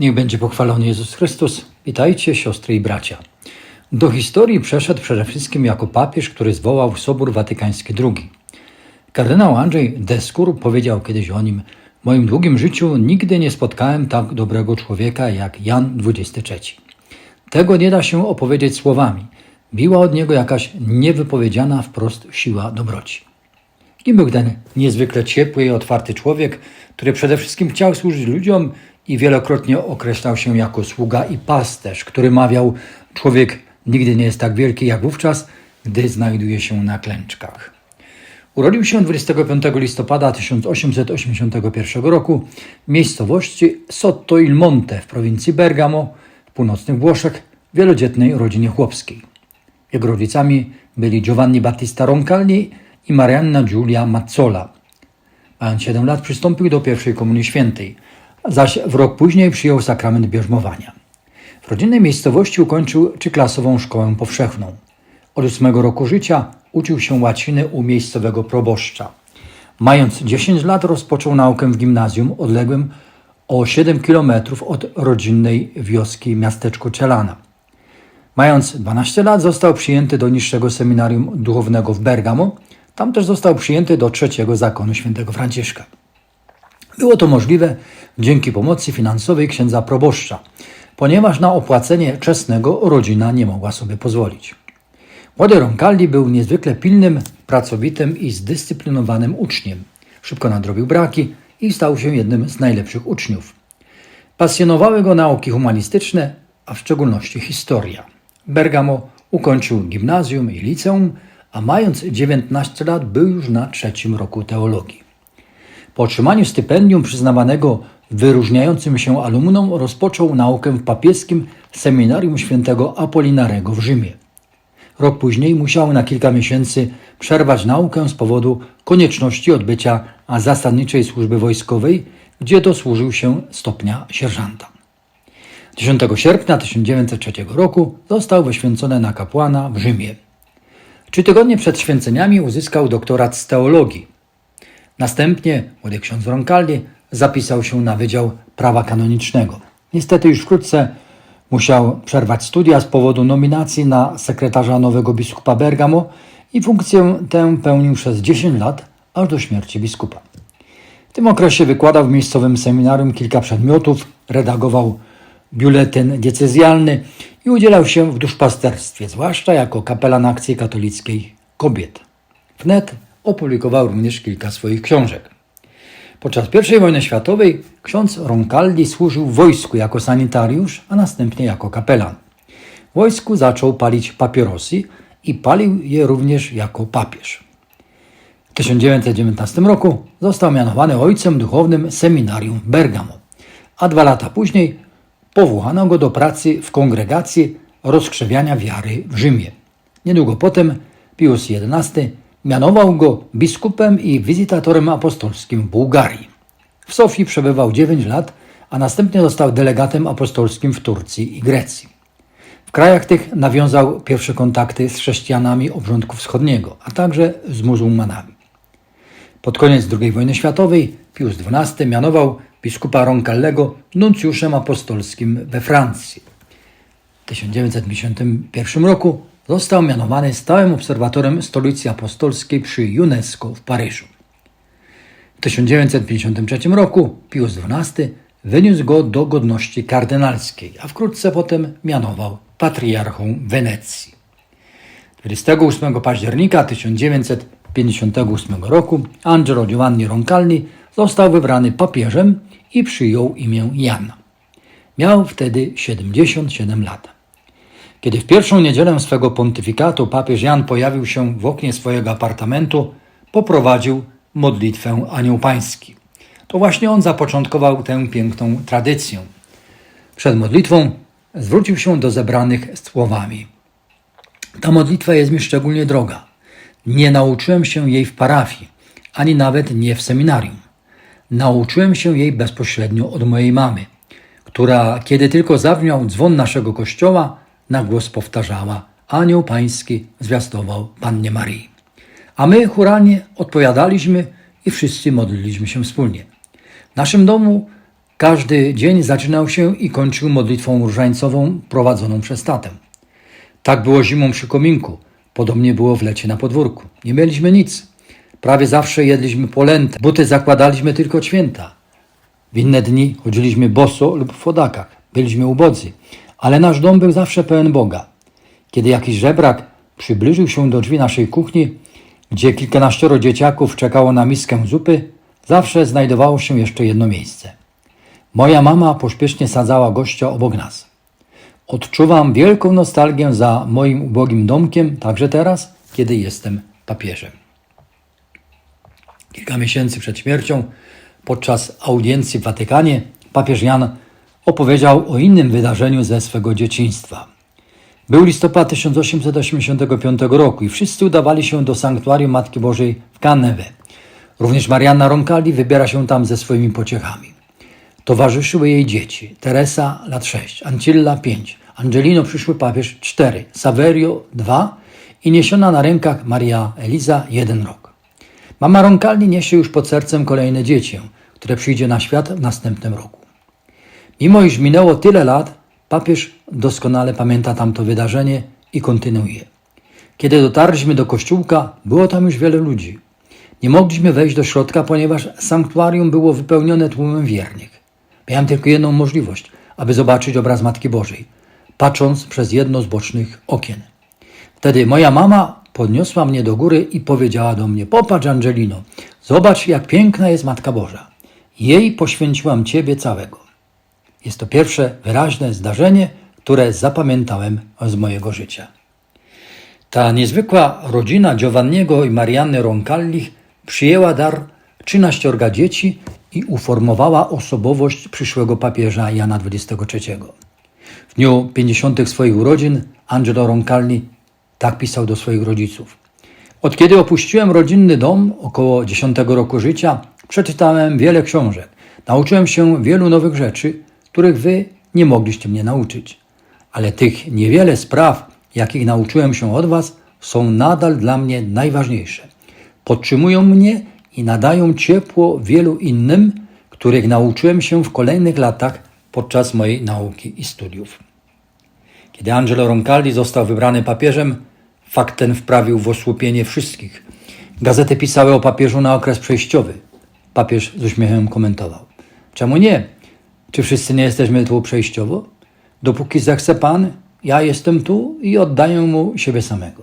Niech będzie pochwalony Jezus Chrystus. Witajcie, siostry i bracia. Do historii przeszedł przede wszystkim jako papież, który zwołał Sobór Watykański II. Kardynał Andrzej Deskur powiedział kiedyś o nim: W moim długim życiu nigdy nie spotkałem tak dobrego człowieka jak Jan XXIII. Tego nie da się opowiedzieć słowami. Biła od niego jakaś niewypowiedziana wprost siła dobroci. Kim był ten niezwykle ciepły i otwarty człowiek, który przede wszystkim chciał służyć ludziom i wielokrotnie określał się jako sługa i pasterz, który mawiał: Człowiek nigdy nie jest tak wielki jak wówczas, gdy znajduje się na klęczkach. Urodził się 25 listopada 1881 roku w miejscowości Sotto il Monte w prowincji Bergamo w północnych Włoszech wielodzietnej rodzinie chłopskiej. Jego rodzicami byli Giovanni Battista Roncalli i Marianna Giulia Mazzola. Mając 7 lat przystąpił do pierwszej komunii świętej, zaś w rok później przyjął sakrament bierzmowania. W rodzinnej miejscowości ukończył trzyklasową szkołę powszechną. Od ósmego roku życia uczył się łaciny u miejscowego proboszcza. Mając 10 lat rozpoczął naukę w gimnazjum odległym o 7 kilometrów od rodzinnej wioski miasteczko Celana. Mając 12 lat został przyjęty do niższego seminarium duchownego w Bergamo. Tam też został przyjęty do trzeciego zakonu świętego Franciszka. Było to możliwe dzięki pomocy finansowej księdza proboszcza, ponieważ na opłacenie czesnego rodzina nie mogła sobie pozwolić. Młody Roncalli był niezwykle pilnym, pracowitym i zdyscyplinowanym uczniem. Szybko nadrobił braki i stał się jednym z najlepszych uczniów. Pasjonowały go nauki humanistyczne, a w szczególności historia. Bergamo ukończył gimnazjum i liceum, a mając 19 lat był już na trzecim roku teologii. Po otrzymaniu stypendium przyznawanego wyróżniającym się alumnom rozpoczął naukę w papieskim seminarium świętego Apolinarego w Rzymie. Rok później musiał na kilka miesięcy przerwać naukę z powodu konieczności odbycia zasadniczej służby wojskowej, gdzie dosłużył się stopnia sierżanta. 10 sierpnia 1903 roku został wyświęcony na kapłana w Rzymie. Trzy tygodnie przed święceniami uzyskał doktorat z teologii. Następnie młody ksiądz Roncalli zapisał się na Wydział Prawa Kanonicznego. Niestety już wkrótce musiał przerwać studia z powodu nominacji na sekretarza nowego biskupa Bergamo i funkcję tę pełnił przez 10 lat, aż do śmierci biskupa. W tym okresie wykładał w miejscowym seminarium kilka przedmiotów, redagował biuletyn diecezjalny i udzielał się w duszpasterstwie, zwłaszcza jako kapelan akcji katolickiej kobiet. Wnet opublikował również kilka swoich książek. Podczas I wojny światowej ksiądz Roncalli służył w wojsku jako sanitariusz, a następnie jako kapelan. W wojsku zaczął palić papierosy i palił je również jako papież. W 1919 roku został mianowany ojcem duchownym seminarium Bergamo, a dwa lata później powołano go do pracy w kongregacji rozkrzewiania wiary w Rzymie. Niedługo potem Pius XI mianował go biskupem i wizytatorem apostolskim Bułgarii. W Sofii przebywał 9 lat, a następnie został delegatem apostolskim w Turcji i Grecji. W krajach tych nawiązał pierwsze kontakty z chrześcijanami obrządku wschodniego, a także z muzułmanami. Pod koniec II wojny światowej Pius XII mianował biskupa Roncallego nuncjuszem apostolskim we Francji. W 1951 roku został mianowany stałym obserwatorem stolicy apostolskiej przy UNESCO w Paryżu. W 1953 roku Pius XII wyniósł go do godności kardynalskiej, a wkrótce potem mianował patriarchą Wenecji. 28 października 1958 roku Angelo Giovanni Roncalli został wybrany papieżem i przyjął imię Jan. Miał wtedy 77 lat. Kiedy w pierwszą niedzielę swego pontyfikatu papież Jan pojawił się w oknie swojego apartamentu, poprowadził modlitwę Anioł Pański. To właśnie on zapoczątkował tę piękną tradycję. Przed modlitwą zwrócił się do zebranych słowami. Ta modlitwa jest mi szczególnie droga. Nie nauczyłem się jej w parafii, ani nawet nie w seminarium. Nauczyłem się jej bezpośrednio od mojej mamy, która, kiedy tylko zabrzmiał dzwon naszego kościoła, na głos powtarzała: Anioł Pański zwiastował Pannie Marii. A my churalnie odpowiadaliśmy i wszyscy modliliśmy się wspólnie. W naszym domu Każdy dzień zaczynał się i kończył modlitwą różańcową prowadzoną przez tatę. Tak było zimą przy kominku, podobnie było w lecie na podwórku. Nie mieliśmy nic. Prawie zawsze jedliśmy polętę, buty zakładaliśmy tylko święta. W inne dni chodziliśmy boso lub w wodakach. Byliśmy ubodzy, ale nasz dom był zawsze pełen Boga. Kiedy jakiś żebrak przybliżył się do drzwi naszej kuchni, gdzie kilkanaścioro dzieciaków czekało na miskę zupy, zawsze znajdowało się jeszcze jedno miejsce. Moja mama pośpiesznie sadzała gościa obok nas. Odczuwam wielką nostalgię za moim ubogim domkiem, także teraz, kiedy jestem papieżem. Kilka miesięcy przed śmiercią, podczas audiencji w Watykanie, papież Jan opowiedział o innym wydarzeniu ze swego dzieciństwa. Był listopad 1885 roku i wszyscy udawali się do sanktuarium Matki Bożej w Caneve. Również Marianna Roncalli wybiera się tam ze swoimi pociechami. Towarzyszyły jej dzieci. Teresa lat 6, Ancilla 5, Angelino przyszły papież 4, Saverio 2 i niesiona na rękach Maria Eliza 1 rok. Mama Roncalli niesie już pod sercem kolejne dziecię, które przyjdzie na świat w następnym roku. Mimo iż minęło tyle lat, papież doskonale pamięta tamto wydarzenie i kontynuuje. Kiedy dotarliśmy do kościółka, było tam już wiele ludzi. Nie mogliśmy wejść do środka, ponieważ sanktuarium było wypełnione tłumem wiernych. Miałem tylko jedną możliwość, aby zobaczyć obraz Matki Bożej, patrząc przez jedno z bocznych okien. Wtedy moja mama podniosła mnie do góry i powiedziała do mnie: Popatrz, Angelino, zobacz, jak piękna jest Matka Boża. Jej poświęciłam Ciebie całego. Jest to pierwsze wyraźne zdarzenie, które zapamiętałem z mojego życia. Ta niezwykła rodzina Giovanniego i Marianny Roncalli przyjęła dar 13 dzieci i uformowała osobowość przyszłego papieża Jana XXIII. W dniu 50. swoich urodzin Angelo Roncalli tak pisał do swoich rodziców. Od kiedy opuściłem rodzinny dom, około 10 roku życia, przeczytałem wiele książek. Nauczyłem się wielu nowych rzeczy, których wy nie mogliście mnie nauczyć. Ale tych niewiele spraw, jakich nauczyłem się od was, są nadal dla mnie najważniejsze. Podtrzymują mnie i nadają ciepło wielu innym, których nauczyłem się w kolejnych latach podczas mojej nauki i studiów. Kiedy Angelo Roncalli został wybrany papieżem, fakt ten wprawił w osłupienie wszystkich. Gazety pisały o papieżu na okres przejściowy. Papież z uśmiechem komentował. Czemu nie? Czy wszyscy nie jesteśmy tu przejściowo? Dopóki zechce Pan, ja jestem tu i oddaję Mu siebie samego.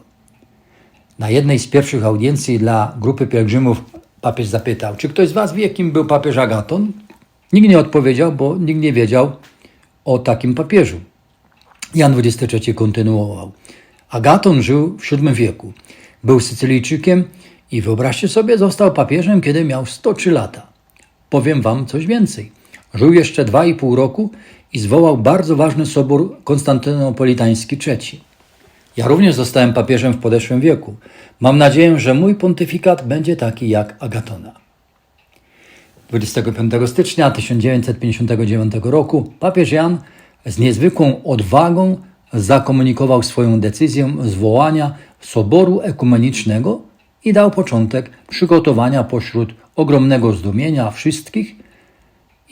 Na jednej z pierwszych audiencji dla grupy pielgrzymów papież zapytał, czy ktoś z was wie, kim był papież Agaton? Nikt nie odpowiedział, bo nikt nie wiedział o takim papieżu. Jan XXIII kontynuował. Agaton żył w VII wieku. Był Sycylijczykiem i wyobraźcie sobie, został papieżem, kiedy miał 103 lata. Powiem wam coś więcej. Żył jeszcze 2,5 roku i zwołał bardzo ważny sobór konstantynopolitański III. Ja również zostałem papieżem w podeszłym wieku. Mam nadzieję, że mój pontyfikat będzie taki jak Agatona. 25 stycznia 1959 roku papież Jan z niezwykłą odwagą zakomunikował swoją decyzję zwołania Soboru Ekumenicznego i dał początek przygotowania pośród ogromnego zdumienia wszystkich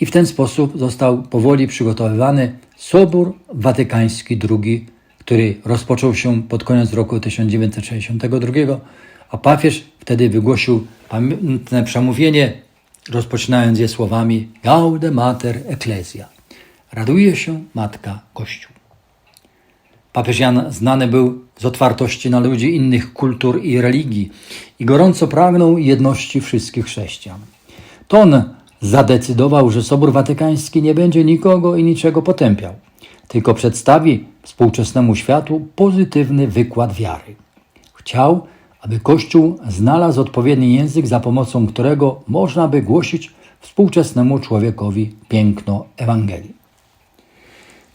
i w ten sposób został powoli przygotowywany Sobór Watykański II który rozpoczął się pod koniec roku 1962, a papież wtedy wygłosił pamiętne przemówienie, rozpoczynając je słowami Gaude Mater Ecclesia. Raduje się Matka Kościół. Papież Jan znany był z otwartości na ludzi innych kultur i religii i gorąco pragnął jedności wszystkich chrześcijan. To on zadecydował, że Sobór Watykański nie będzie nikogo i niczego potępiał tylko przedstawi współczesnemu światu pozytywny wykład wiary. Chciał, aby Kościół znalazł odpowiedni język, za pomocą którego można by głosić współczesnemu człowiekowi piękno Ewangelii.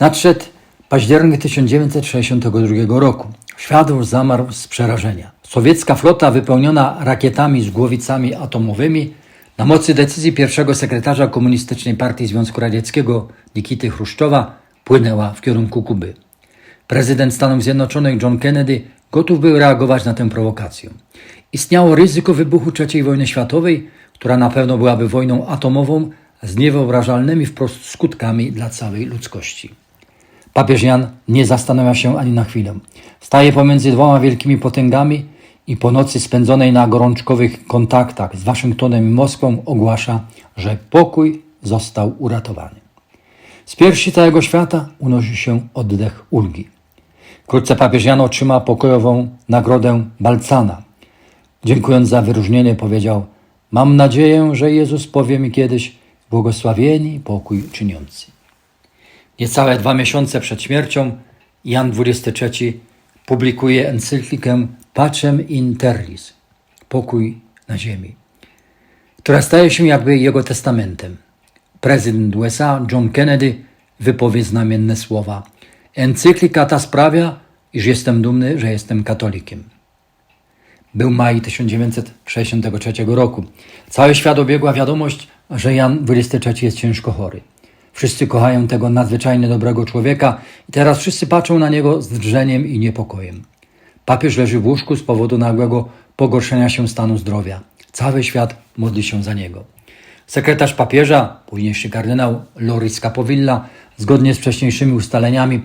Nadszedł październik 1962 roku. Świat już zamarł z przerażenia. Sowiecka flota wypełniona rakietami z głowicami atomowymi na mocy decyzji pierwszego sekretarza Komunistycznej Partii Związku Radzieckiego Nikity Chruszczowa płynęła w kierunku Kuby. Prezydent Stanów Zjednoczonych John Kennedy gotów był reagować na tę prowokację. Istniało ryzyko wybuchu III wojny światowej, która na pewno byłaby wojną atomową z niewyobrażalnymi wprost skutkami dla całej ludzkości. Papież Jan nie zastanawia się ani na chwilę. Staje pomiędzy dwoma wielkimi potęgami i po nocy spędzonej na gorączkowych kontaktach z Waszyngtonem i Moskwą ogłasza, że pokój został uratowany. Z piersi całego świata unosi się oddech ulgi. Wkrótce papież Jan otrzyma pokojową nagrodę Balcana. Dziękując za wyróżnienie powiedział Mam nadzieję, że Jezus powie mi kiedyś błogosławieni pokój czyniący. Niecałe dwa miesiące przed śmiercią Jan XXIII publikuje encyklikę Pacem in Terris pokój na ziemi, która staje się jakby jego testamentem. Prezydent USA John Kennedy wypowie znamienne słowa. Encyklika ta sprawia, iż jestem dumny, że jestem katolikiem. Był maj 1963 roku. Cały świat obiegła wiadomość, że Jan XXIII jest ciężko chory. Wszyscy kochają tego nadzwyczajnie dobrego człowieka i teraz wszyscy patrzą na niego z drżeniem i niepokojem. Papież leży w łóżku z powodu nagłego pogorszenia się stanu zdrowia. Cały świat modli się za niego. Sekretarz papieża, późniejszy kardynał Loris Capovilla, zgodnie z wcześniejszymi ustaleniami,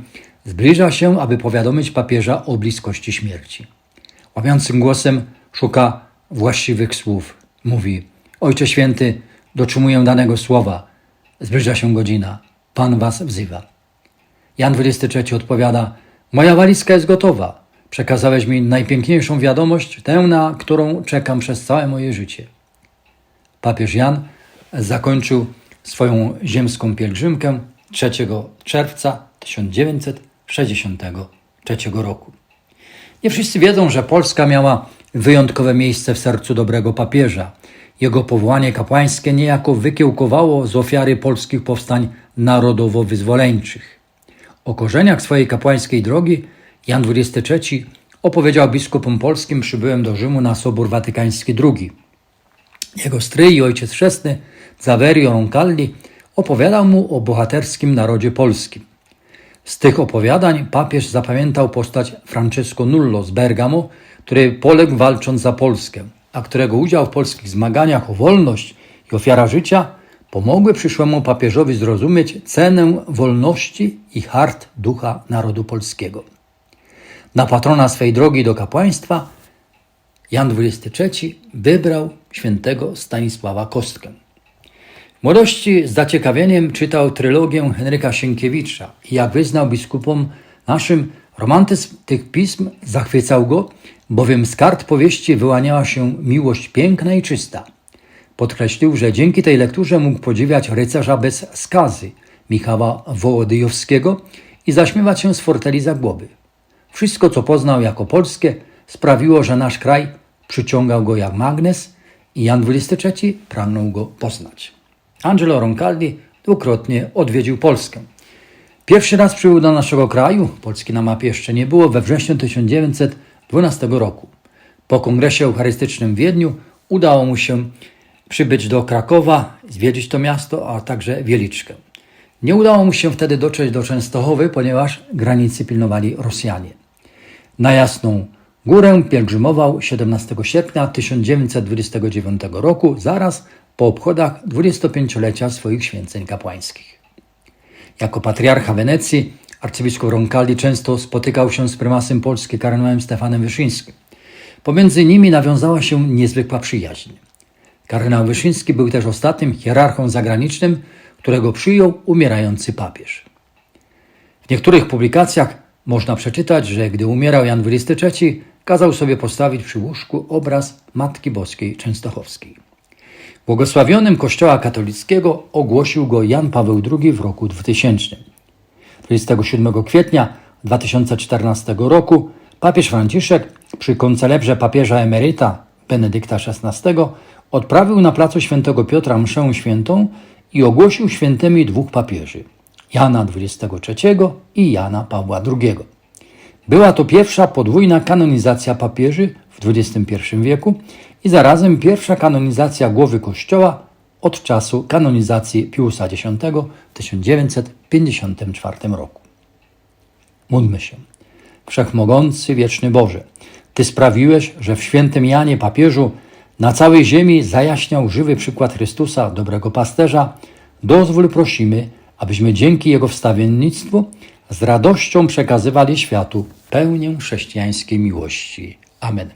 zbliża się, aby powiadomić papieża o bliskości śmierci. Łamiącym głosem szuka właściwych słów. Mówi: Ojcze święty, dotrzymuję danego słowa. Zbliża się godzina. Pan was wzywa. Jan XXIII odpowiada: Moja walizka jest gotowa. Przekazałeś mi najpiękniejszą wiadomość, tę, na którą czekam przez całe moje życie. Papież Jan zakończył swoją ziemską pielgrzymkę 3 czerwca 1963 roku. Nie wszyscy wiedzą, że Polska miała wyjątkowe miejsce w sercu dobrego papieża. Jego powołanie kapłańskie niejako wykiełkowało z ofiary polskich powstań narodowo-wyzwoleńczych. O korzeniach swojej kapłańskiej drogi Jan XXIII opowiedział biskupom polskim przybyłem do Rzymu na Sobór Watykański II. Jego stryj i ojciec chrzestny, Zaverio Roncalli, opowiadał mu o bohaterskim narodzie polskim. Z tych opowiadań papież zapamiętał postać Francesco Nullo z Bergamo, który poległ walcząc za Polskę, a którego udział w polskich zmaganiach o wolność i ofiara życia pomogły przyszłemu papieżowi zrozumieć cenę wolności i hart ducha narodu polskiego. Na patrona swej drogi do kapłaństwa Jan XXIII wybrał świętego Stanisława Kostkę. W młodości z zaciekawieniem czytał trylogię Henryka Sienkiewicza i jak wyznał biskupom naszym, romantyzm tych pism zachwycał go, bowiem z kart powieści wyłaniała się miłość piękna i czysta. Podkreślił, że dzięki tej lekturze mógł podziwiać rycerza bez skazy Michała Wołodyjowskiego i zaśmiewać się z forteli Zagłoby. Wszystko, co poznał jako polskie, sprawiło, że nasz kraj przyciągał go jak magnes i Jan XXIII pragnął go poznać. Angelo Roncalli dwukrotnie odwiedził Polskę. Pierwszy raz przybył do naszego kraju, Polski na mapie jeszcze nie było, we wrześniu 1912 roku. Po kongresie eucharystycznym w Wiedniu udało mu się przybyć do Krakowa, zwiedzić to miasto, a także Wieliczkę. Nie udało mu się wtedy dotrzeć do Częstochowy, ponieważ granicy pilnowali Rosjanie. Na Jasną Górę pielgrzymował 17 sierpnia 1929 roku, zaraz po obchodach 25-lecia swoich święceń kapłańskich. Jako patriarcha Wenecji arcybiskup Roncalli często spotykał się z prymasem Polski kardynałem Stefanem Wyszyńskim. Pomiędzy nimi nawiązała się niezwykła przyjaźń. Kardynał Wyszyński był też ostatnim hierarchą zagranicznym, którego przyjął umierający papież. W niektórych publikacjach można przeczytać, że gdy umierał Jan XXIII, kazał sobie postawić przy łóżku obraz Matki Boskiej Częstochowskiej. Błogosławionym Kościoła katolickiego ogłosił go Jan Paweł II w roku 2000. 27 kwietnia 2014 roku papież Franciszek przy koncelebrze papieża emeryta Benedykta XVI odprawił na placu Świętego Piotra mszę świętą i ogłosił świętymi dwóch papieży Jana XXIII i Jana Pawła II. Była to pierwsza podwójna kanonizacja papieży w XXI wieku i zarazem pierwsza kanonizacja głowy Kościoła od czasu kanonizacji Piusa X w 1954 roku. Módlmy się. Wszechmogący, wieczny Boże, Ty sprawiłeś, że w świętym Janie papieżu na całej ziemi zajaśniał żywy przykład Chrystusa, dobrego pasterza, dozwól prosimy, abyśmy dzięki Jego wstawiennictwu z radością przekazywali światu pełnię chrześcijańskiej miłości. Amen.